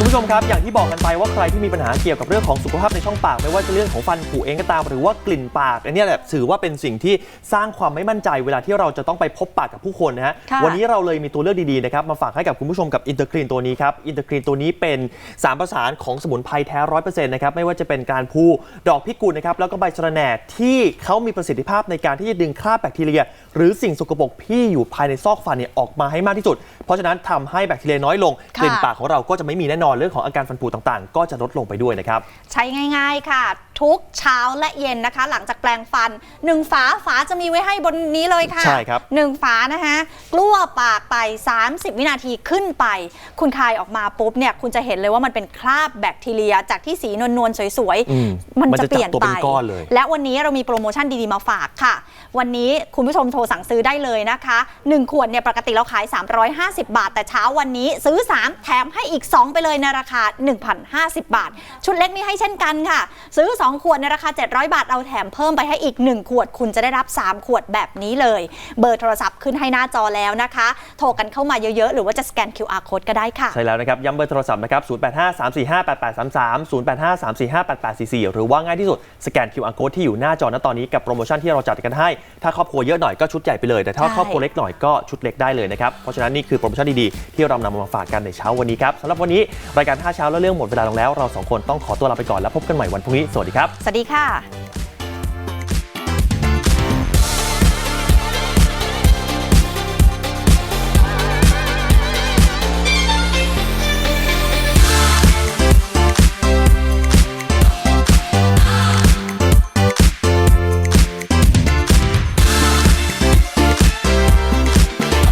คุณผู้ชมครับอย่างที่บอกกันไปว่าใครที่มีปัญหาเกี่ยวกับเรื่องของสุขภาพในช่องปาก ไม่ว่าจะเรื่องของฟันผุเองก็ตาม หรือว่ากลิ่นปากอันเนี้ยแหละถือว่าเป็นสิ่งที่สร้างความไม่มั่นใจเวลาที่เราจะต้องไปพบปากกับผู้คนนะฮะค่ะวันนี้เราเลยมีตัวเลือกดีๆนะครับมาฝากให้กับคุณผู้ชมกับอินเตอร์คลีนตัวนี้ครับอินเตอร์คลีนตัวนี้เป็นสารประสานของสมุนไพรแท้ร้อยเปอร์เซ็นต์นะครับไม่ว่าจะเป็นการพูดอกพิกุลนะครับแล้วก็ใบสะระแหน่ที่เขามีประสิทธิภาพในการที่จะดึงคราบแบคทีเรีย หรือสิ่งสกปรกที่อยู่ภายในซอกฟันเนี่ยออกมาให้มากที่สุด เพราะฉะนั้นทำให้แบคทีเรียน้อยลงค่ะกลิ่นปากของเราก็จะไม่มีแน่นอนเรื่องของอาการฟันผุต่างๆ ก็จะลดลงไปด้วยนะครับ ใช้ง่าย ๆ ค่ะ ทุกเช้าและเย็นนะคะ หลังจากแปลงฟันหนึ่งฝาฝาจะมีไว้ให้บนนี้เลยค่ะใช่ครับหนึ่งฝานะคะกลั้วปากไป 30 วินาทีขึ้นไป คุณคายออกมาปุ๊บเนี่ยคุณจะเห็นเลยว่ามันเป็นคราบแบคทีเรีย จากที่สีนวลๆสวยอืมๆมันมันจะจะเปลี่ยนจับตัวไปเป็นก้อนเลยและวันนี้เรามีโปรโมชั่นดีๆมาฝากค่ะ วันนี้คุณผู้ชมโทรสั่งซื้อได้เลยนะคะ1ขวดเนี่ยปกติเราขาย 350 บาท แต่เช้าวันนี้ซื้อ 3 แถมให้อีก 2 ไปเลยในราคา 1,050 บาท ชุดเล็กมีให้เช่นกันค่ะ ซื้อ 2 2 ขวดในราคา 700 บาท เอาแถมเพิ่มไปให้อีก 1 ขวด คุณจะได้รับ 3 ขวดแบบนี้เลย เบอร์โทรศัพท์ขึ้นให้หน้าจอแล้วนะคะ โทรกันเข้ามาเยอะๆ หรือว่าจะสแกน QR code ก็ได้ค่ะ ใช่แล้วนะครับ ย้ำเบอร์โทรศัพท์นะครับ 0853458833 0853458844 หรือว่าง่ายที่สุด สแกน QR code ที่อยู่หน้าจอณตอนนี้กับโปรโมชั่นที่เราจัดกันให้ ถ้าครอบครัวเยอะหน่อยก็ชุดใหญ่ไปเลย แต่ถ้าครอบครัวเล็กหน่อยก็ชุดเล็กได้เลยนะครับ เพราะฉะนั้นนี่คือโปรโมชั่นดีๆ ที่เรานำมาฝากกันในเช้าวันนี้ครับสำหรับวันนี้รายการท่าเช้าแล้วเรื่องหมดเวลาลงแล้วเราสองคนต้องขอตัวลาไปก่อนแล้วพบกันใหม่วันพรุ่งนี้สวัสดีครับ สวัสดีค่ะ